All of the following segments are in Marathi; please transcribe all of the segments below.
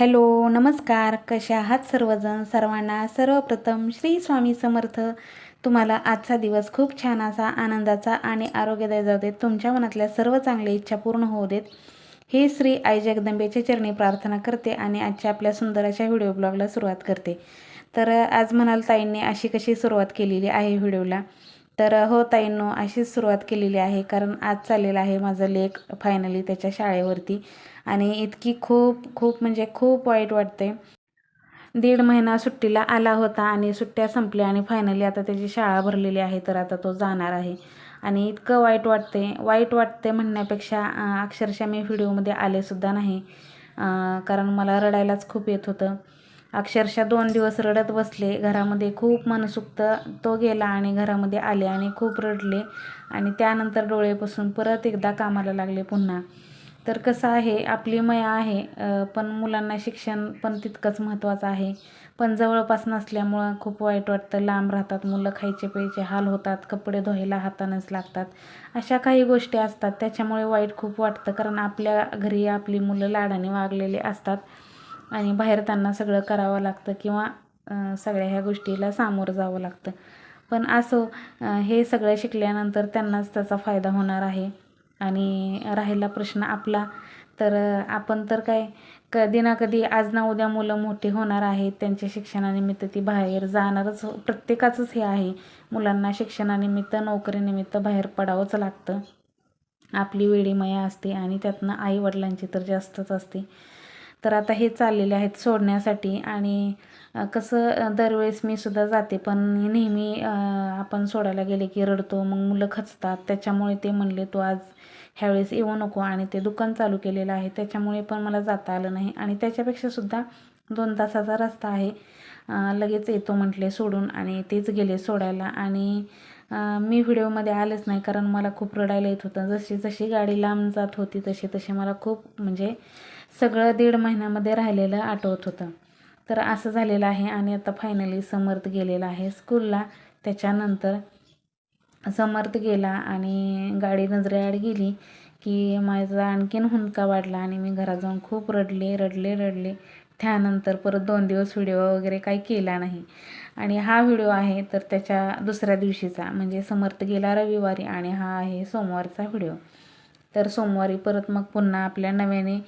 हॅलो नमस्कार. कशा आहात सर्वजण? सर्वांना सर्वप्रथम श्री स्वामी समर्थ. तुम्हाला आजचा दिवस खूप छान असा आनंदाचा आणि आरोग्यदायी जाऊ देत. तुमच्या मनातल्या सर्व चांगल्या इच्छा पूर्ण होऊ देत. ही श्री आई जगदंबेच्या चरणी प्रार्थना करते आणि आजच्या आपल्या सुंदर अशा व्हिडिओ ब्लॉगला सुरुवात करते. तर आज म्हणाल ताईंनी अशी कशी सुरुवात केलेली आहे व्हिडिओला? तर हो ताईंनो अशीच सुरुवात केलेली आहे कारण आज चाललेलं आहे माझं लेख फायनली त्याच्या शाळेवरती आणि इतकी खूप खूप म्हणजे खूप वाईट वाटते दीड महिना सुट्टीला आला होता आणि सुट्ट्या संपल्या आणि फायनली आता त्याची शाळा भरलेली आहे तर आता तो जाणार आहे. आणि इतकं वाईट वाटते वाईट वाटते म्हणण्यापेक्षा अक्षरशः मी व्हिडिओमध्ये आलेसुद्धा नाही कारण मला रडायलाच खूप येत होतं. अक्षरशः दोन दिवस रडत बसले. घरामध्ये खूप मनसुक्त तो गेला आणि घरामध्ये आले आणि खूप रडले आणि त्यानंतर डोळे पुसून परत एकदा कामाला लागले पुन्हा. तर कसं आहे आपली मया आहे पण मुलांना शिक्षण पण तितकंच महत्त्वाचं आहे. पण जवळपास नसल्यामुळं खूप वाईट वाटतं. लांब राहतात मुलं खायचे प्यायचे हाल होतात कपडे धुवायला हातानंच लागतात. अशा काही गोष्टी असतात. त्याच्यामुळे वाईट खूप वाटतं कारण आपल्या घरी आपली मुलं लाडाने वागलेली असतात. आणि बाहेर त्यांना सगळं करावं लागतं किंवा सगळ्या ह्या गोष्टीला सामोरं जावं लागतं. पण असो हे सगळं शिकल्यानंतर त्यांनाच त्याचा फायदा होणार आहे. आणि राहिला प्रश्न आपला तर आपण तर काय कधी ना कधी आज ना उद्या मुलं मोठी होणार आहेत त्यांच्या शिक्षणानिमित्त ती बाहेर जाणारच हो- प्रत्येकाचंच हे आहे. मुलांना शिक्षणानिमित्त नोकरीनिमित्त बाहेर पडावंच लागतं. आपली वेळीमया असते आणि त्यातनं आईवडिलांची तर जास्तच असते. तर आता हे चाललेले आहेत सोडण्यासाठी आणि कसं दरवेळेस मी सुद्धा जाते पण नेहमी आपण सोडायला गेले की रडतो मग मुलं खचतात त्याच्यामुळे ते म्हणले तू आज ह्यावेळेस येऊ नको. आणि ते दुकान चालू केलेलं आहे त्याच्यामुळे पण मला जाता आलं नाही. आणि त्याच्यापेक्षा सुद्धा दोन तासाचा रस्ता आहे लगेच येतो म्हटले सोडून आणि तेच गेले सोडायला. आणि मी व्हिडिओमध्ये आलेच नाही कारण मला खूप रडायला येत होतं. जशी जशी गाडी लांब जात होती तशी तशी मला खूप म्हणजे सगळं दीड महिन्यामध्ये राहिलेलं आठवत होतं. तर असं झालेलं आहे आणि आता फायनली समर्थ गेलेला आहे स्कूलला त्याच्यानंतर समर्थ गेला आणि गाडी नजरेआड गेली की माझा आणखीन हुंदका वाढला आणि मी घरात जाऊन खूप रडले रडले रडले. त्यानंतर परत दोन दिवस व्हिडिओ वगैरे काही केला नाही. आणि हा व्हिडिओ आहे तर त्याच्या दुसऱ्या दिवशीचा. म्हणजे समर्थ गेला रविवारी आणि हा आहे सोमवारचा व्हिडिओ तर सोमवारी परत मग पुन्हा आपल्या नव्याने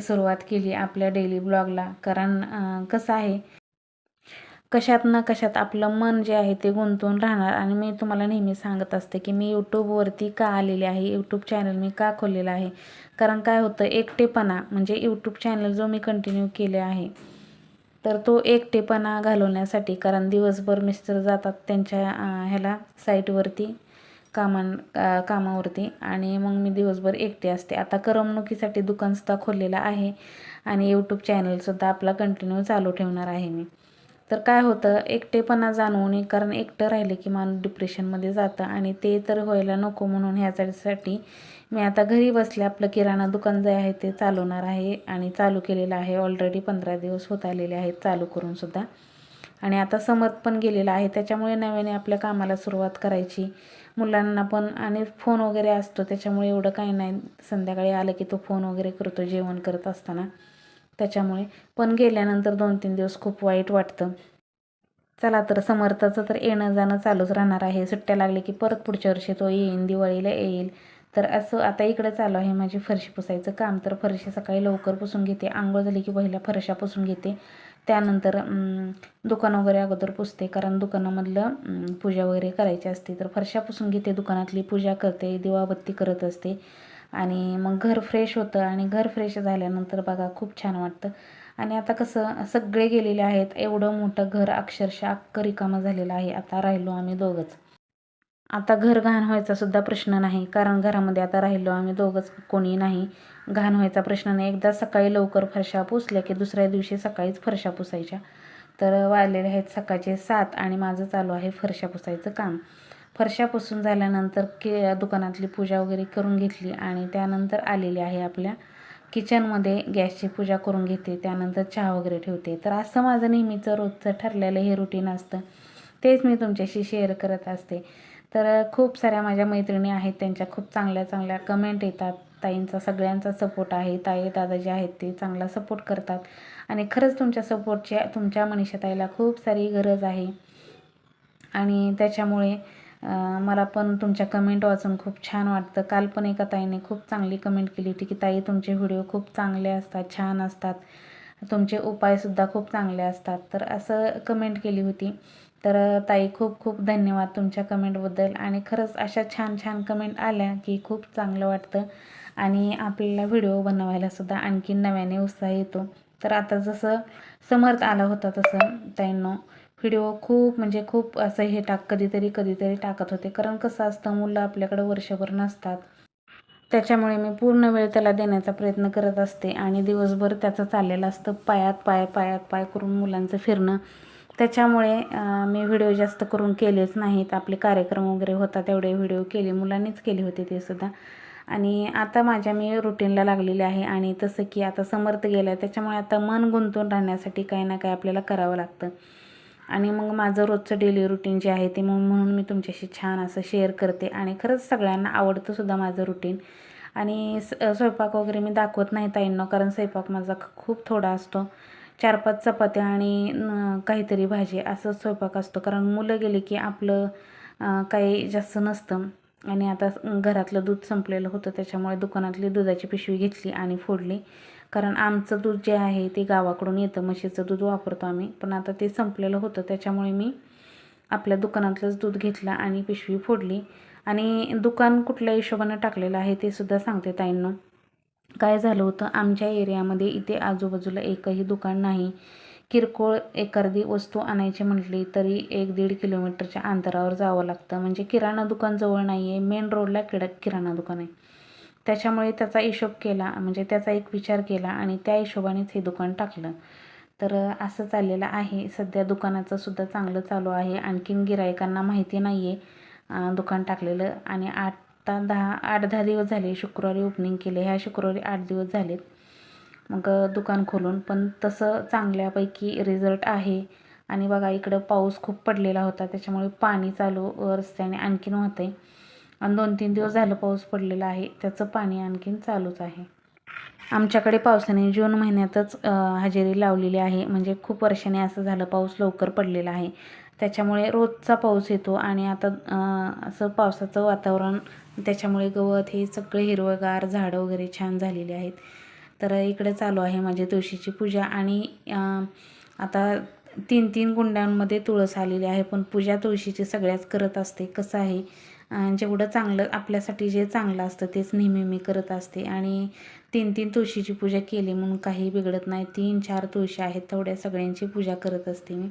सुरुवात केली आपल्या डेली ब्लॉगला कारण कसं आहे कशात ना कशात आपलं मन जे आहे ते गुंतून राहणार. आणि मी तुम्हाला नेहमी सांगत असते की मी यूट्यूबवरती का आलेले आहे? यूट्यूब चॅनल मी का खोललेलं आहे? कारण काय होतं एकटेपणा म्हणजे यूट्यूब चॅनल जो मी कंटिन्यू केले आहे तर तो एकटेपणा घालवण्यासाठी कारण दिवसभर मिस्टर जातात त्यांच्या ह्याला साईटवरती कामां कामावरती. आणि मग मी दिवसभर एकटे असते. आता करमणुकीसाठी दुकानसुद्धा खोललेलं आहे. आणि यूट्यूब चॅनलसुद्धा आपला कंटिन्यू चालू ठेवणार आहे मी. तर काय होतं एकटेपणा जाणवून नये कारण एकटं राहिले की माणूस डिप्रेशनमध्ये जातं. आणि ते तर व्हायला नको म्हणून ह्याच्यासाठी मी आता घरी बसले. आपलं किराणा दुकान जे आहे ते चालवणार आहे. आणि चालू केलेलं आहे. ऑलरेडी पंधरा दिवस होत आलेले आहेत चालू करूनसुद्धा आणि आता समर्थ पण गेलेला आहे. त्याच्यामुळे नव्याने आपल्या कामाला सुरुवात करायची. मुलांना पण आणि फोन वगैरे असतो त्याच्यामुळे एवढं काही नाही. संध्याकाळी आलं की तो फोन वगैरे करतो जेवण करत असताना. त्याच्यामुळे. पण गेल्यानंतर दोन तीन दिवस खूप वाईट वाटतं. चला तर समर्थाचं तर येणं जाणं चालूच राहणार आहे. सुट्ट्या लागले की परत पुढच्या वर्षी तो येईन दिवाळीला येईल. तर असं आता इकडे चालू आहे माझी फरशी पुसायचं काम. तर फरशी सकाळी लवकर पुसून घेते. आंघोळ झाली की पहिल्या फरशा पुसून घेते. त्यानंतर दुकान वगैरे अगोदर पुसते. कारण दुकानामधलं पूजा वगैरे करायची असते. तर फरशा पुसून घेते दुकानातली. पूजा करते दिवाबत्ती करत असते. आणि मग घर फ्रेश होतं. आणि घर फ्रेश झाल्यानंतर बघा खूप छान वाटतं. आणि आता कसं सगळे गेलेले आहेत. एवढं मोठं घर अक्षरशः अक्क रिकामं झालेलं आहे. आता राहिलो आम्ही दोघंच. आता घर घाण व्हायचा सुद्धा प्रश्न नाही. कारण घरामध्ये आता राहिलो आम्ही दोघंच कोणी नाही. घाण व्हायचा प्रश्न नाही. एकदा सकाळी लवकर फरशा पुसल्या की दुसऱ्या दिवशी सकाळीच फरशा पुसायच्या. तर वाळलेले आहेत सकाळचे सात आणि माझं चालू आहे फरशा पुसायचं काम. फरशा पुसून झाल्यानंतर के दुकानातली पूजा वगैरे करून घेतली आणि त्यानंतर आलेली आहे आपल्या किचनमध्ये. गॅसची पूजा करून घेते त्यानंतर चहा वगैरे ठेवते. तर असं माझं नेहमीचं रोजचं ठरलेलं हे रुटीन असतं. तेच मी तुमच्याशी शेअर करत असते. तर खूप साऱ्या माझ्या मैत्रिणी आहेत त्यांच्या खूप चांगल्या चांगल्या कमेंट येतात. ताईंचा सगळ्यांचा सपोर्ट आहे. ताई दादा जे आहेत ते चांगला सपोर्ट करतात. आणि खरंच तुमच्या सपोर्टची तुमच्या मनीषा ताईला खूप सारी गरज आहे. आणि त्याच्यामुळे मला पण तुमच्या कमेंट वाचून खूप छान वाटतं. काल पण एका ताईने खूप चांगली कमेंट केली होती की ताई तुमचे व्हिडिओ खूप चांगले असतात छान असतात. तुमचे उपायसुद्धा खूप चांगले असतात. तर असं कमेंट केली होती. तर ताई खूप खूप धन्यवाद तुमच्या कमेंटबद्दल. आणि खरंच अशा छान छान कमेंट आल्या की खूप चांगलं वाटतं. आणि आपल्याला व्हिडिओ बनवायलासुद्धा आणखी नव्याने उत्साह येतो. तर आता जसं समर्थ आला होता तसं ताईंनो व्हिडिओ खूप म्हणजे खूप असं हे टाक कधीतरी कधीतरी टाकत होते. कारण कसं असतं मुलं आपल्याकडं वर्षभर नसतात. त्याच्यामुळे मी पूर्ण वेळ त्याला देण्याचा प्रयत्न करत असते. आणि दिवसभर त्याचं चाललेलं असतं पायात पाय पायात पाय करून मुलांचं फिरणं. त्याच्यामुळे मी व्हिडिओ जास्त करून केलेच नाहीत. आपले कार्यक्रम वगैरे होता तेवढे व्हिडिओ केले. मुलांनीच केले होते ते सुद्धा. आणि आता माझ्या मी रुटीनला लागलेले आहे आणि तसं की आता समर्थ गेलं आहे त्याच्यामुळे आता मन गुंतून राहण्यासाठी काही ना काही आपल्याला करावं लागतं. आणि मग माझं रोजचं डेली रुटीन जे आहे ते मग म्हणून मी तुमच्याशी छान असं शेअर करते. आणि खरंच सगळ्यांना आवडतं सुद्धा माझं रुटीन आणि स स्वयंपाक वगैरे मी दाखवत नाही ताईंना कारण स्वयंपाक माझा खूप थोडा असतो. चार पाच चपात्या आणि न- काहीतरी भाजी असं स्वयंपाक असतो. कारण मुलं गेले की आपलं काही जास्त नसतं. आणि आता घरातलं दूध संपलेलं होतं. त्याच्यामुळे दुकानातली दुधाची पिशवी घेतली आणि फोडली. कारण आमचं दूध जे आहे ते गावाकडून येतं. म्हशीचं दूध वापरतो आम्ही. पण आता ते संपलेलं होतं. त्याच्यामुळे मी आपल्या दुकानातलंच दूध घेतलं आणि पिशवी फोडली. आणि दुकान कुठल्या हिशोबानं टाकलेलं आहे ते सुद्धा सांगते ताईंना. काय झालं होतं? आमच्या एरियामध्ये इथे आजूबाजूला एकही दुकान नाही. किरकोळ एखादी वस्तू आणायची म्हटली तरी एक दीड किलोमीटरच्या अंतरावर जावं लागतं. म्हणजे किराणा दुकान जवळ नाही आहे मेन रोडला किडक किराणा दुकान आहे. त्याच्यामुळे त्याचा हिशोब केला म्हणजे त्याचा एक विचार केला आणि त्या हिशोबानेच हे दुकान टाकलं. तर असं चाललेलं आहे. सध्या दुकानाचं सुद्धा चांगलं चालू आहे. आणखीन गिरायकांना माहिती नाही आहे दुकान टाकलेलं. आणि आठ आत्ता दहा आठ दहा दिवस झाले शुक्रवारी ओपनिंग केले. ह्या शुक्रवारी आठ दिवस झालेत. मग दुकान खोलून. पण तसं चांगल्यापैकी रिझल्ट आहे. आणि बघा इकडं पाऊस खूप पडलेला होता. त्याच्यामुळे पाणी चालू रस्त्याने आणखीन होतं आहे आणि दोन तीन दिवस झालं पाऊस पडलेला आहे. त्याचं पाणी आणखीन चालूच आहे. आमच्याकडे पावसाने जून महिन्यातच हजेरी लावलेली आहे. म्हणजे खूप वर्षाने असं झालं. पाऊस लवकर पडलेला आहे. त्याच्यामुळे रोजचा पाऊस येतो आणि आता असं पावसाचं वातावरण त्याच्यामुळे गवत हे सगळे हिरवंगार झाडं वगैरे छान झालेली आहेत. तर इकडे चालू आहे माझी तुळशीची पूजा आणि आता तीन तीन कुंड्यांमध्ये तुळस आलेली आहे पण पूजा तुळशीची सगळ्याच करत असते कसं आहे? जेवढं चांगलं आपल्यासाठी जे चांगलं असतं तेच नेहमी मी करत असते आणि तीन तीन तुळशीची पूजा केली म्हणून काही बिघडत नाही. तीन चार तुळशी आहेत तेवढ्या सगळ्यांची पूजा करत असते मी.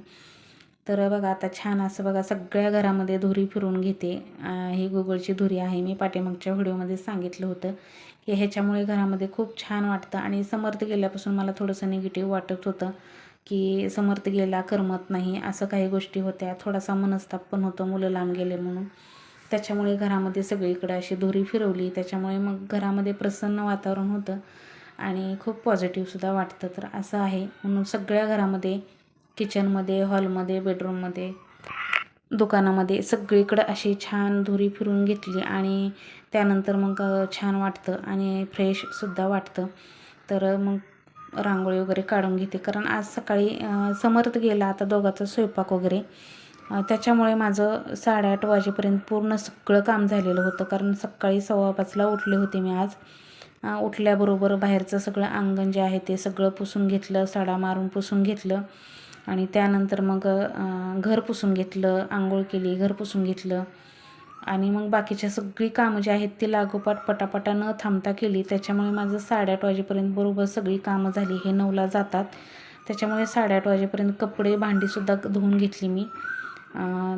तर बघा आता छान असं बघा सगळ्या घरामध्ये धुरी फिरून घेते. ही गुगलची धुरी आहे. मी पाठीमागच्या व्हिडिओमध्ये सांगितलं होतं की ह्याच्यामुळे घरामध्ये खूप छान वाटतं. आणि समर्थ गेल्यापासून मला थोडंसं निगेटिव्ह वाटत होतं की समर्थ गेला करमत नाही असं काही गोष्टी होत्या. थोडासा मनस्ताप पण होतो मुलं लांब गेले म्हणून. त्याच्यामुळे घरामध्ये सगळीकडे अशी धुरी फिरवली. त्याच्यामुळे मग घरामध्ये प्रसन्न वातावरण होतं आणि खूप पॉझिटिव्हसुद्धा वाटतं. तर असं आहे. म्हणून सगळ्या घरामध्ये किचनमध्ये हॉलमध्ये बेडरूममध्ये दुकानामध्ये सगळीकडं अशी छान धुरी फिरून घेतली आणि त्यानंतर मग छान वाटतं आणि फ्रेशसुद्धा वाटतं. तर मग रांगोळी वगैरे काढून घेते. कारण आज सकाळी समर्थ गेला आता दोघाचा स्वयंपाक वगैरे. त्याच्यामुळे माझं साडेआठ वाजेपर्यंत पूर्ण सगळं काम झालेलं होतं. कारण सकाळी सव्वा पाचला उठले होते मी आज. उठल्याबरोबर बाहेरचं सगळं अंगण जे आहे ते सगळं पुसून घेतलं साडा मारून पुसून घेतलं. आणि त्यानंतर मग घर पुसून घेतलं आंघोळ केली घर पुसून घेतलं. आणि मग बाकीच्या सगळी कामं जी आहेत ती लागोपाठ पटापटा न थांबता केली. त्याच्यामुळे माझं साडेआठ वाजेपर्यंत बरोबर सगळी कामं झाली. हे नऊला जातात. त्याच्यामुळे साडेआठ वाजेपर्यंत कपडे भांडीसुद्धा धुवून घेतली मी.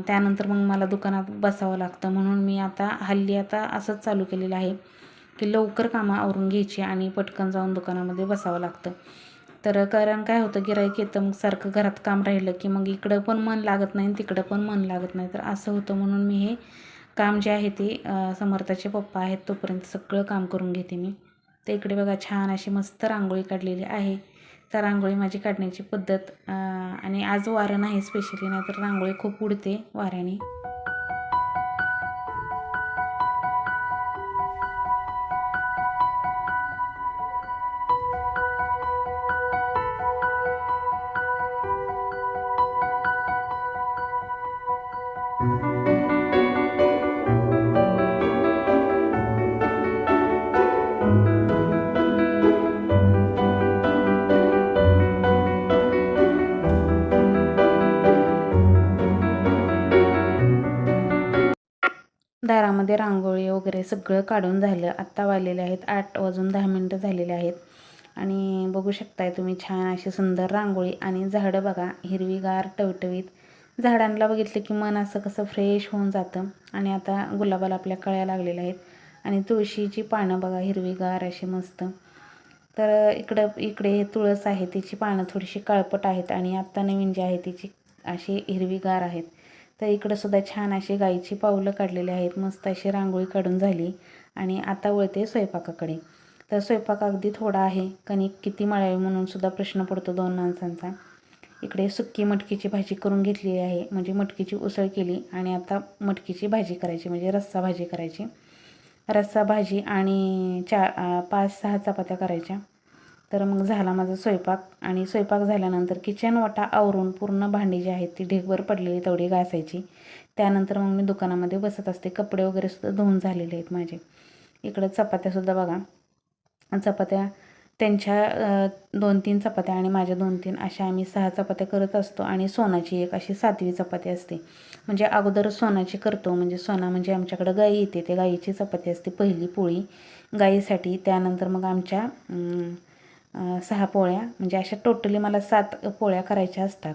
त्यानंतर मग मला दुकानात बसावं लागतं. म्हणून मी आता हल्ली आता असंच चालू केलेलं आहे की लवकर कामं आवरून घ्यायची आणि पटकन जाऊन दुकानामध्ये बसावं लागतं. तर कारण काय होतं गिराईक येतं मग सारखं घरात काम राहिलं की मग इकडं पण मन लागत नाही आणि तिकडं पण मन लागत नाही. तर असं होतं म्हणून मी हे काम जे आहे ते समर्थाचे पप्पा आहेत तोपर्यंत सगळं काम करून घेते मी. तर इकडे बघा छान अशी मस्त रांगोळी काढलेली आहे. तर रांगोळी माझी काढण्याची पद्धत आणि आज वारं नाही स्पेशली नाही तर रांगोळी खूप उडते वाऱ्याने. दारामध्ये रांगोळी वगैरे सगळं काढून झालं. आत्ता वाजलेले आहेत आठ वाजून दहा मिनटं झालेले आहेत. आणि बघू शकताय तुम्ही छान अशी सुंदर रांगोळी आणि झाडं बघा हिरवीगार टवटवीत. झाडांना बघितलं की मन असं कसं फ्रेश होऊन जातं. आणि आता गुलाबाला आपल्या कळ्या लागलेल्या आहेत. आणि तुळशीची पानं बघा हिरवीगार अशी मस्त. तर इकडं इकडे तुळस आहे तिची पानं थोडीशी काळपट आहेत. आणि आत्ता नवीन जी आहे तिची अशी हिरवीगार आहेत. तर इकडं सुद्धा छान अशी गाईची पावलं काढलेली आहेत. मस्त अशी रांगोळी काढून झाली. आणि आता वळते स्वयंपाकाकडे. तर स्वयंपाक अगदी थोडा आहे. कणिक किती मळावी म्हणून सुद्धा प्रश्न पडतो दोन माणसांचा. इकडे सुक्की मटकीची भाजी करून घेतलेली आहे. म्हणजे मटकीची उसळ केली. आणि आता मटकीची भाजी करायची. म्हणजे रस्सा भाजी करायची. रस्सा भाजी आणि चा पाच सहा चपात्या करायच्या. तर मग झाला माझा स्वयंपाक आणि स्वयंपाक झाल्यानंतर किचन वाटा आवरून पूर्ण भांडी जी आहेत ती ढेकभर पडलेली तेवढी घासायची. त्यानंतर मग मी दुकानामध्ये बसत असते. कपडे वगैरे सुद्धा धुवून झालेले आहेत माझे. इकडं चपात्यासुद्धा बघा. चपात्या त्यांच्या दोन तीन चपात्या आणि माझ्या दोन तीन अशा आम्ही सहा चपात्या करत असतो आणि सोनाची एक अशी सातवी चपाती असते. म्हणजे अगोदर सोनाची करतो. म्हणजे सोना म्हणजे आमच्याकडं गाई येते. ते गाईची चपाती असते पहिली पोळी गाईसाठी. त्यानंतर मग आमच्या सहा पोळ्या म्हणजे अशा टोटली मला सात पोळ्या करायच्या असतात.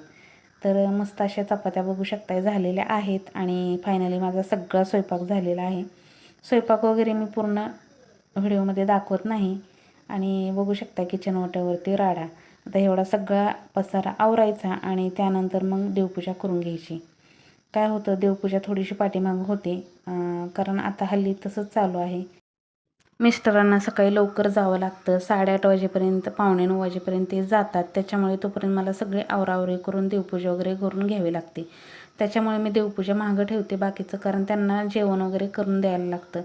तर मस्त अशा चपात्या बघू शकता झालेल्या आहेत आणि फायनली माझा सगळा स्वयंपाक झालेला आहे. स्वयंपाक वगैरे मी पूर्ण व्हिडिओमध्ये दाखवत नाही. आणि बघू शकता किचन वाट्यावरती राडा. आता एवढा सगळा पसारा आवरायचा आणि त्यानंतर मग देवपूजा करून घ्यायची. काय होतं देवपूजा थोडीशी पाठीमागं होते कारण आता हल्ली तसंच चालू आहे. मिस्टरांना सकाळी लवकर जावं लागतं. साडेआठ वाजेपर्यंत पावणे नऊ वाजेपर्यंत ते जातात. त्याच्यामुळे तोपर्यंत मला सगळे आवरावरी करून देवपूजा वगैरे करून घ्यावी लागते. त्याच्यामुळे मी देवपूजा मागं ठेवते बाकीचं कारण त्यांना जेवण वगैरे करून द्यायला लागतं.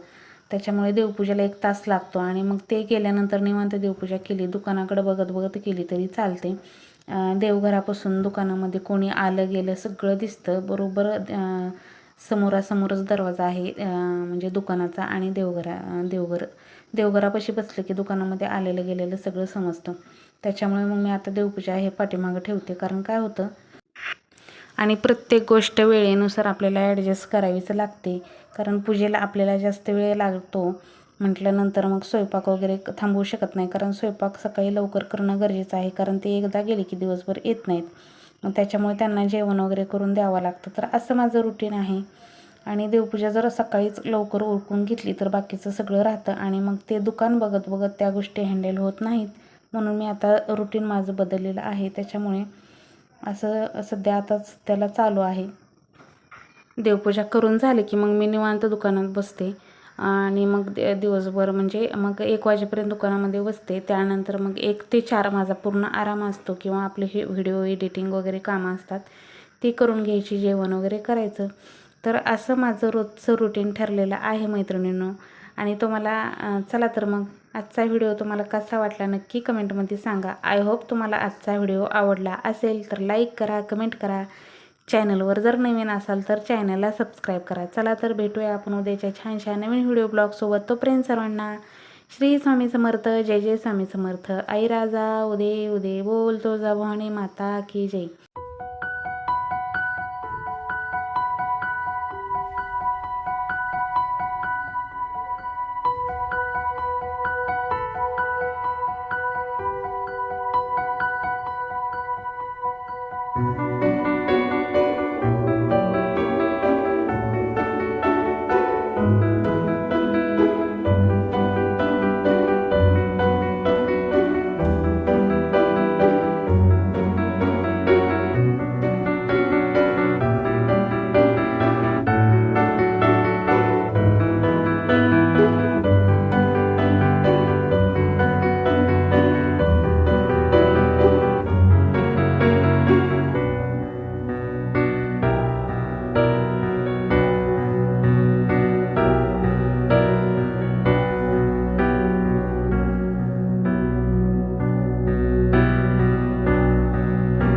त्याच्यामुळे देवपूजेला एक तास लागतो आणि मग ते केल्यानंतर निवांत देवपूजा केली दुकानाकडे बघत बघत केली तरी चालते. देवघरापासून दुकानामध्ये कोणी आलं गेलं सगळं दिसतं. बरोबर समोरासमोरच दरवाजा आहे म्हणजे दुकानाचा आणि देवघरा देवघर. देवघरापाशी बसलं की दुकानामध्ये आलेलं गेलेलं सगळं समजतं. त्याच्यामुळे मग मी आता देवपूजा हे पाठीमागं ठेवते. कारण काय होतं आणि प्रत्येक गोष्ट वेळेनुसार आपल्याला ॲडजस्ट करावीच लागते. कारण पूजेला आपल्याला जास्त वेळ लागतो. म्हटल्यानंतर मग स्वयंपाक वगैरे थांबवू शकत नाही. कारण स्वयंपाक सकाळी लवकर करणं गरजेचं आहे. कारण ते एकदा गेले की दिवसभर येत नाहीत. त्याच्यामुळे त्यांना जेवण वगैरे करून द्यावं लागतं. तर असं माझं रुटीन आहे. आणि देवपूजा जर सकाळीच लवकर ओळखून घेतली तर बाकीचं सगळं राहतं. आणि मग ते दुकान बघत बघत त्या गोष्टी हँडल होत नाहीत. म्हणून मी आता रुटीन माझं बदललेलं आहे. त्याच्यामुळे असं सध्या आताच त्याला चालू आहे. देवपूजा करून झाले की मग मी निवांत दुकानात बसते. आणि मग दिवसभर म्हणजे मग एक वाजेपर्यंत दुकानामध्ये बसते. त्यानंतर मग एक ते चार माझा पूर्ण आराम असतो किंवा आपले हे व्हिडिओ एडिटिंग वगैरे कामं असतात ती करून घ्यायची जेवण वगैरे करायचं. तर असं माझं रोजचं रुटीन ठरलेलं आहे मैत्रिणींनो. आणि तुम्हाला चला तर मग आजचा व्हिडिओ तुम्हाला कसा वाटला नक्की कमेंटमध्ये सांगा. आय होप तुम्हाला आजचा व्हिडिओ आवडला असेल तर लाईक करा कमेंट करा. चॅनलवर जर नवीन असाल तर चॅनलला सबस्क्राईब करा. चला तर भेटूया आपण उद्याच्या छानशा नवीन व्हिडिओ ब्लॉगसोबत. तोपर्यंत सर्वांना श्री स्वामी समर्थ जय जय स्वामी समर्थ. आई राजा उदे उदे बोल तो जा माता की जय.